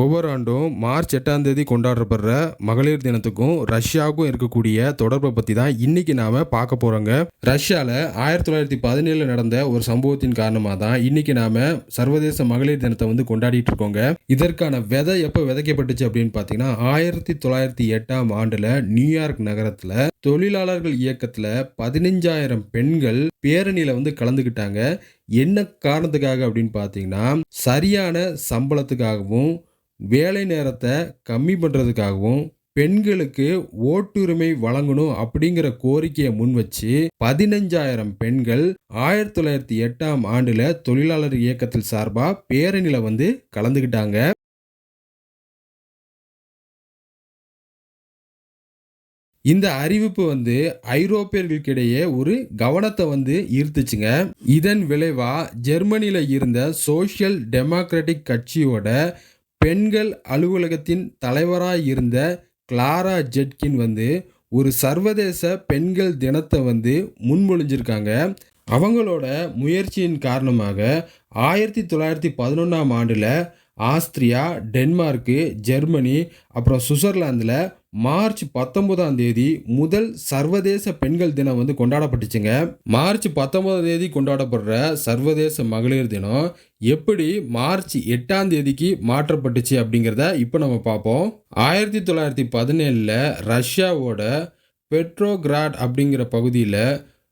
ஒவ்வொரு ஆண்டும் மார்ச் எட்டாம் தேதி கொண்டாடப்படுற மகளிர் தினத்துக்கும் ரஷ்யாவுக்கும் இருக்கக்கூடிய தொடர்பை பற்றி தான் இன்னைக்கு நாம பார்க்க போறோங்க. ரஷ்யாவில் ஆயிரத்தி தொள்ளாயிரத்தி பதினேழுல நடந்த ஒரு சம்பவத்தின் காரணமாக தான் இன்னைக்கு நாம சர்வதேச மகளிர் தினத்தை வந்து கொண்டாடிட்டு இருக்கோங்க. இதற்கான விதை எப்போ விதைக்கப்பட்டுச்சு அப்படின்னு பார்த்தீங்கன்னா ஆயிரத்தி தொள்ளாயிரத்தி எட்டாம் ஆண்டுல நியூயார்க் நகரத்தில் தொழிலாளர்கள் இயக்கத்தில் பதினஞ்சாயிரம் பெண்கள் பேரணியில் வந்து கலந்துக்கிட்டாங்க என்ன காரணத்துக்காக அப்படின்னு பார்த்தீங்கன்னா சரியான சம்பளத்துக்காகவும் வேலை நேரத்தை கம்மி பண்ணுறதுக்காகவும் பெண்களுக்கு ஓட்டுரிமை வழங்கணும் அப்படிங்கிற கோரிக்கையை முன் வச்சு பதினஞ்சாயிரம் பெண்கள் ஆயிரத்தி தொள்ளாயிரத்தி எட்டாம் ஆண்டுல தொழிலாளர் இயக்கத்தில் சார்பா பேரணியில வந்து கலந்துக்கிட்டாங்க இந்த அறிவிப்பு வந்து ஐரோப்பியர்களுக்கிடையே ஒரு கவனத்தை வந்து ஈர்த்துச்சுங்க. இதன் விளைவா ஜெர்மனியில இருந்த சோஷியல் டெமோக்ராட்டிக் கட்சியோட பெண்கள் அலுவலகத்தின் தலைவராக இருந்த கிளாரா ஜெட்கின் வந்து ஒரு சர்வதேச பெண்கள் தினத்தை வந்து முன்மொழிஞ்சிருக்காங்க. அவங்களோட முயற்சியின் காரணமாக ஆயிரத்தி தொள்ளாயிரத்தி பதினொன்றாம் ஆண்டில் ஆஸ்திரியா டென்மார்க்கு ஜெர்மனி அப்புறம் சுவிட்சர்லாந்தில் மார்ச் பத்தொன்பதாம் தேதி முதல் சர்வதேச பெண்கள் தினம் வந்து கொண்டாடப்பட்டுச்சுங்க. மார்ச் பத்தொன்பதாம் தேதி கொண்டாடப்படுற சர்வதேச மகளிர் தினம் எப்படி மார்ச் எட்டாம் தேதிக்கு மாற்றப்பட்டுச்சு அப்படிங்கிறத இப்போ நம்ம பார்ப்போம். ஆயிரத்தி தொள்ளாயிரத்தி பதினேழில் ரஷ்யாவோட பெட்ரோகிராட் அப்படிங்கிற பகுதியில்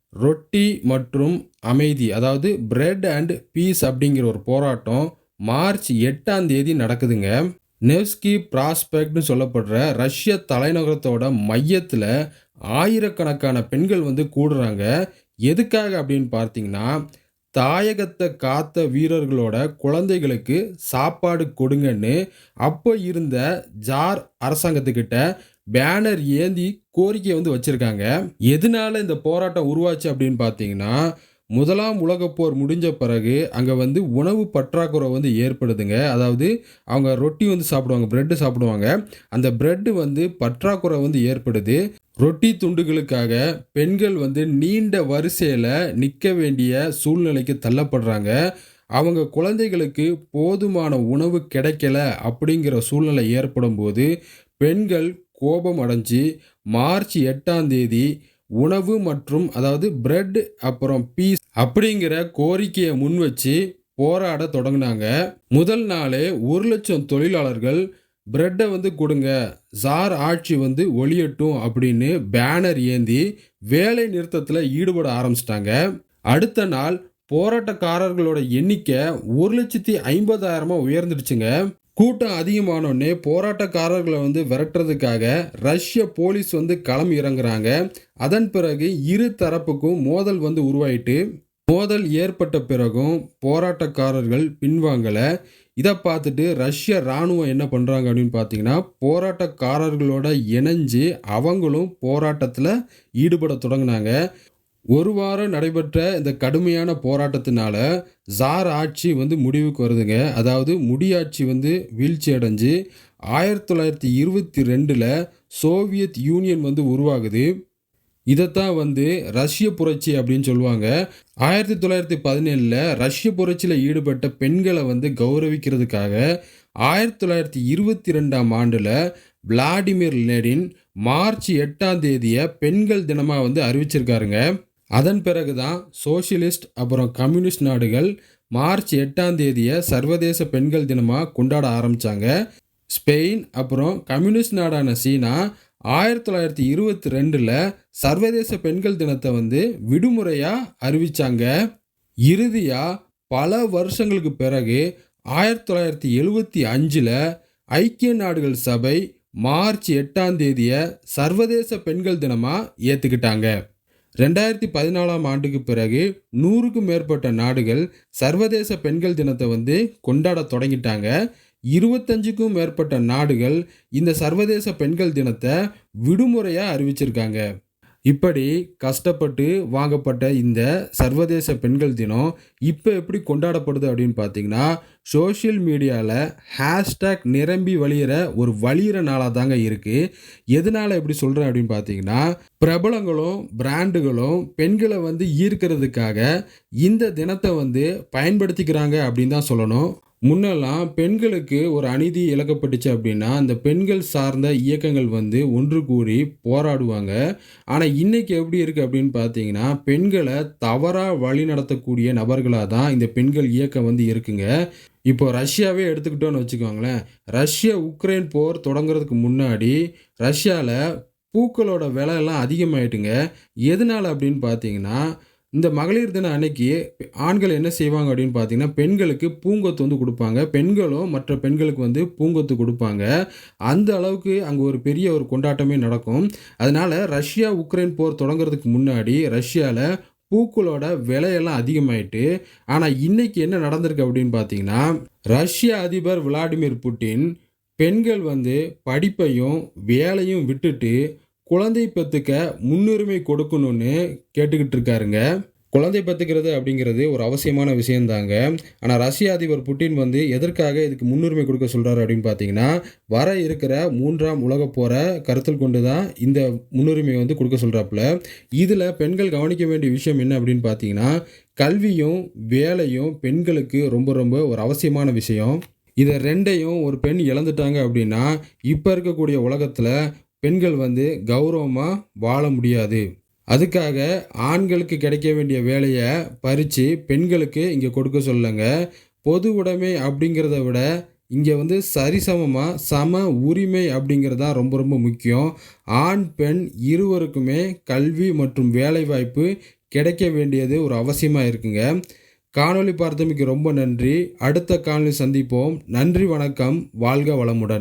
ரொட்டி மற்றும் அமைதி அதாவது பிரெட் அண்ட் பீஸ் அப்படிங்கிற ஒரு போராட்டம் மார்ச் எட்டாம் தேதி நடக்குதுங்க. நெவ்ஸ்கி ப்ராஸ்பெக்ட்னு சொல்லப்படுற ரஷ்ய தலைநகரத்தோட மையத்தில் ஆயிரக்கணக்கான பெண்கள் வந்து கூடுறாங்க. எதுக்காக அப்படின்னு பார்த்தீங்கன்னா தாயகத்தை காத்த வீரர்களோட குழந்தைகளுக்கு சாப்பாடு கொடுங்கன்னு அப்போ இருந்த ஜார் அரசாங்கத்துக்கிட்ட பேனர் ஏந்தி கோரிக்கை வந்து வச்சுருக்காங்க. எதனால இந்த போராட்டம் உருவாச்சு அப்படின்னு பார்த்தீங்கன்னா முதலாம் உலகப்போர் முடிஞ்ச பிறகு அங்கே வந்து உணவு பற்றாக்குறை வந்து ஏற்படுதுங்க. அதாவது அவங்க ரொட்டி வந்து சாப்பிடுவாங்க பிரெட்டு சாப்பிடுவாங்க. அந்த பிரெட்டு வந்து பற்றாக்குறை வந்து ஏற்படுது. ரொட்டி துண்டுகளுக்காக பெண்கள் வந்து நீண்ட வரிசையில் நிற்க வேண்டிய சூழ்நிலைக்கு தள்ளப்படுறாங்க. அவங்க குழந்தைகளுக்கு போதுமான உணவு கிடைக்கல அப்படிங்கிற சூழ்நிலை ஏற்படும் போது பெண்கள் கோபம் அடைஞ்சு மார்ச் எட்டாம் தேதி உணவு மற்றும் அதாவது பிரெட் அப்புறம் பீஸ் அப்படிங்கிற கோரிக்கையை முன் வச்சு போராட தொடங்கினாங்க. முதல் நாளே ஒரு லட்சம் தொழிலாளர்கள் பிரெட்டை வந்து கொடுங்க ஜார் ஆட்சி வந்து ஒளியட்டும் அப்படின்னு பேனர் ஏந்தி வேலை நிறுத்தத்தில் ஈடுபட ஆரம்பிச்சிட்டாங்க. அடுத்த நாள் போராட்டக்காரர்களோட எண்ணிக்கை ஒரு லட்சத்தி ஐம்பதாயிரமாக உயர்ந்துடுச்சுங்க. கூட்டம் அதிகமானோடனே போராட்டக்காரர்களை வந்து விரட்டுறதுக்காக ரஷ்ய போலீஸ் வந்து களம் இறங்குறாங்க. அதன் பிறகு இரு தரப்புக்கும் மோதல் வந்து உருவாயிட்டு மோதல் ஏற்பட்ட பிறகும் போராட்டக்காரர்கள் பின்வாங்கலை. இதை பார்த்துட்டு ரஷ்ய இராணுவம் என்ன பண்ணுறாங்க அப்படின்னு பார்த்தீங்கன்னா போராட்டக்காரர்களோட இணைஞ்சு அவங்களும் போராட்டத்தில் ஈடுபட தொடங்கினாங்க. ஒரு வாரம் நடைபெற்ற இந்த கடுமையான போராட்டத்தினால ஜார் ஆட்சி வந்து முடிவுக்கு வருதுங்க. அதாவது முடியாட்சி வந்து வீழ்ச்சி அடைஞ்சு ஆயிரத்தி தொள்ளாயிரத்தி இருபத்தி ரெண்டில் சோவியத் யூனியன் வந்து உருவாகுது. இதைத்தான் வந்து ரஷ்ய புரட்சி அப்படின்னு சொல்லுவாங்க. ஆயிரத்தி தொள்ளாயிரத்தி பதினேழில் ரஷ்ய புரட்சியில் ஈடுபட்ட பெண்களை வந்து கௌரவிக்கிறதுக்காக ஆயிரத்தி தொள்ளாயிரத்தி இருபத்தி ரெண்டாம் ஆண்டில் விளாடிமிர் லெனின் மார்ச் எட்டாம் தேதியை பெண்கள் தினமாக வந்து அறிவிச்சிருக்காருங்க. அதன் பிறகு தான் சோசியலிஸ்ட் அப்புறம் கம்யூனிஸ்ட் நாடுகள் மார்ச் எட்டாம் தேதியை சர்வதேச பெண்கள் தினமாக கொண்டாட ஆரம்பித்தாங்க ஸ்பெயின் அப்புறம் கம்யூனிஸ்ட் நாடான சீனா ஆயிரத்தி தொள்ளாயிரத்தி இருபத்தி ரெண்டில் சர்வதேச பெண்கள் தினத்தை வந்து விடுமுறையாக அறிவித்தாங்க இறுதியாக பல வருஷங்களுக்கு பிறகு ஆயிரத்தி தொள்ளாயிரத்தி எழுபத்தி அஞ்சில் ஐக்கிய நாடுகள் சபை மார்ச் எட்டாம் தேதியை சர்வதேச பெண்கள் தினமாக ஏற்றுக்கிட்டாங்க ரெண்டாயிரத்தி பதினாலாம் ஆண்டுக்கு பிறகு நூறுக்கும் மேற்பட்ட நாடுகள் சர்வதேச பெண்கள் தினத்தை வந்து கொண்டாட தொடங்கிட்டாங்க. இருபத்தஞ்சுக்கும் மேற்பட்ட நாடுகள் இந்த சர்வதேச பெண்கள் தினத்தை விடுமுறையாக அறிவிச்சிருக்காங்க. இப்படி கஷ்டப்பட்டு வாங்கப்பட்ட இந்த சர்வதேச பெண்கள் தினம் இப்போ எப்படி கொண்டாடப்படுது அப்படின்னு பார்த்தீங்கன்னா சோஷியல் மீடியாவில் ஹேஷ்டேக் நிரம்பி வழியிற ஒரு வழியிற நாளாக தாங்க இருக்குது எதனால் எப்படி சொல்கிறேன் அப்படின்னு பார்த்தீங்கன்னா பிரபலங்களும் பிராண்டுகளும் பெண்களை வந்து ஈர்க்கிறதுக்காக இந்த தினத்தை வந்து பயன்படுத்திக்கிறாங்க அப்படின்னு தான் சொல்லணும். முன்னெல்லாம் பெண்களுக்கு ஒரு அநீதி இழக்கப்பட்டுச்சு அப்படின்னா அந்த பெண்கள் சார்ந்த இயக்கங்கள் வந்து ஒன்று கூடி போராடுவாங்க. ஆனால் இன்றைக்கி எப்படி இருக்குது அப்படின்னு பார்த்தீங்கன்னா பெண்களை தவறாக வழி நடத்தக்கூடிய நபர்களாக தான் இந்த பெண்கள் இயக்கம் வந்து இருக்குங்க. இப்போ ரஷ்யாவே எடுத்துக்கிட்டோன்னு வச்சுக்கோங்களேன். ரஷ்யா உக்ரைன் போர் தொடங்குறதுக்கு முன்னாடி ரஷ்யாவில் பூக்களோட விலையெல்லாம் அதிகமாயிட்டுங்க. எதனால் அப்படின்னு பார்த்தீங்கன்னா இந்த மகளிர் தின அன்னைக்கு ஆண்கள் என்ன செய்வாங்க அப்படின்னு பார்த்தீங்கன்னா பெண்களுக்கு பூங்கொத்து வந்து கொடுப்பாங்க. பெண்களும் மற்ற பெண்களுக்கு வந்து பூங்கொத்து கொடுப்பாங்க. அந்த அளவுக்கு அங்கே ஒரு பெரிய ஒரு கொண்டாட்டமே நடக்கும். அதனால ரஷ்யா உக்ரைன் போர் தொடங்குறதுக்கு முன்னாடி ரஷ்யாவில் பூக்களோட விலையெல்லாம் அதிகமாயிட்டு ஆனால் இன்னைக்கு என்ன நடந்திருக்கு அப்படின்னு பார்த்தீங்கன்னா ரஷ்ய அதிபர் விளாடிமிர் புட்டின் பெண்கள் வந்து படிப்பையும் வேலையும் விட்டுட்டு குழந்தை பெற்றுக்க முன்னுரிமை கொடுக்கணும்னு கேட்டுக்கிட்டு இருக்காருங்க. குழந்தை பெற்றுக்கிறது அப்படிங்கிறது ஒரு அவசியமான விஷயம்தாங்க. ஆனால் ரஷ்ய அதிபர் புட்டின் வந்து எதற்காக இதுக்கு முன்னுரிமை கொடுக்க சொல்கிறாரு அப்படின்னு பார்த்தீங்கன்னா வர இருக்கிற மூன்றாம் உலக போரை கருத்தில் கொண்டு தான் இந்த முன்னுரிமை வந்து கொடுக்க சொல்கிறாப்புல இதில் பெண்கள் கவனிக்க வேண்டிய விஷயம் என்ன அப்படின்னு பார்த்தீங்கன்னா கல்வியும் வேலையும் பெண்களுக்கு ரொம்ப ரொம்ப ஒரு அவசியமான விஷயம். இதை ரெண்டையும் ஒரு பெண் இழந்துட்டாங்க அப்படின்னா இப்போ இருக்கக்கூடிய உலகத்தில் பெண்கள் வந்து கௌரவமாக வாழ முடியாது. அதுக்காக ஆண்களுக்கு கிடைக்க வேண்டிய வேலையை பறித்து பெண்களுக்கு இங்கே கொடுக்க சொல்லுங்க. பொது உடைமை அப்படிங்கிறத விட இங்கே வந்து சரிசமமாக சம உரிமை அப்படிங்கிறது தான் ரொம்ப ரொம்ப முக்கியம். ஆண் பெண் இருவருக்குமே கல்வி மற்றும் வேலைவாய்ப்பு கிடைக்க வேண்டியது ஒரு அவசியமாக இருக்குங்க. காணொளி பார்த்தமைக்கு ரொம்ப நன்றி. அடுத்த காணொலி சந்திப்போம். நன்றி வணக்கம். வாழ்க வளமுடன்.